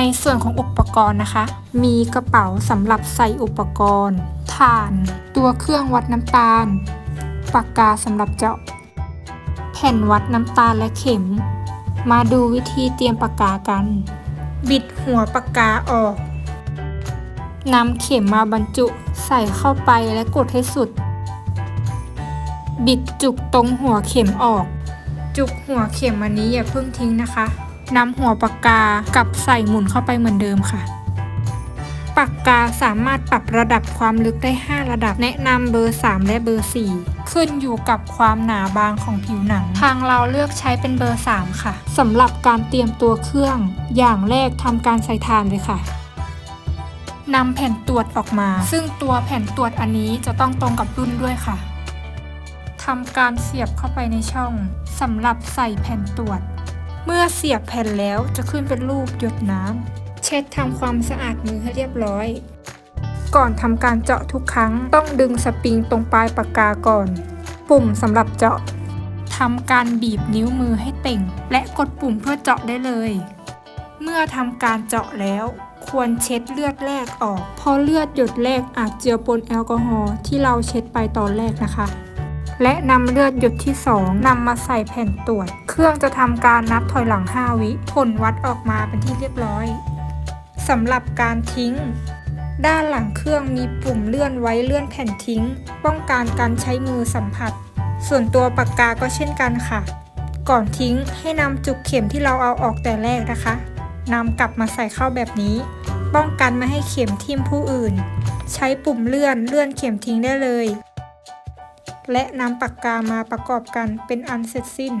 ในส่วนของอุปกรณ์นะคะ มีกระเป๋าสำหรับใส่อุปกรณ์ถ่าน ตัวเครื่องวัดน้ำตาล ปากกาสำหรับเจาะ แผ่นวัดน้ำตาลและเข็ม มาดูวิธีเตรียมปากกากัน บิดหัวปากกาออกนำเข็มมาบรรจุใส่เข้าไปและกดให้สุด บิดจุกตรงหัวเข็มออก จุกหัวเข็มอันนี้อย่าเพิ่งทิ้งนะคะ นำหัวปากกากับใส่หมุนเข้าไปเหมือนเดิมค่ะ ปากกาสามารถปรับระดับความลึกได้ 5 ระดับ แนะนำเบอร์ 3 และเบอร์ 4 ขึ้นอยู่กับความหนาบางของผิวหนัง ทางเราเลือกใช้เป็นเบอร์ 3 ค่ะสำหรับการเตรียมตัวเครื่อง อย่างแรกทำการใส่ถ่านเลยค่ะนำแผ่นตรวจออกมา ซึ่งตัวแผ่นตรวจอันนี้จะต้องตรงกับรุ่นด้วยค่ะทำการเสียบเข้าไปในช่องสำหรับใส่แผ่นตรวจ เมื่อเสียบแผ่นแล้วจะขึ้นเป็นรูปหยดน้ำ เช็ดทำความสะอาดมือให้เรียบร้อย ก่อนทำการเจาะทุกครั้งต้องดึงสปริงตรงปลายปากกาก่อน ปุ่มสำหรับเจาะทำการบีบนิ้วมือให้เต่ง และกดปุ่มเพื่อเจาะได้เลย เมื่อทำการเจาะแล้ว ควรเช็ดเลือดแรกออก เพราะเลือดหยดแรกอาจเจือปนแอลกอฮอล์ที่เราเช็ดไปตอนแรกนะคะ และนำเลือดหยดที่ 2นำมาใส่แผ่นตรวจ เครื่องจะทำการนับถอยหลัง 5 วิผลวัดออกมาเป็นที่เรียบร้อยสำหรับการทิ้ง ด้านหลังเครื่องมีปุ่มเลื่อนไว้เลื่อนแผ่นทิ้ง ป้องกันการใช้มือสัมผัส ส่วนตัวปากกาก็เช่นกันค่ะ ก่อนทิ้งให้นำจุกเข็มที่เราเอาออกแต่แรกนะคะนำกลับมาใส่เข้าแบบนี้ ป้องกันไม่ให้เข็มทิ่มผู้อื่น ใช้ปุ่มเลื่อนเลื่อนเข็มทิ้งได้เลย และนำปากกามาประกอบกันเป็นอันเสร็จสิ้น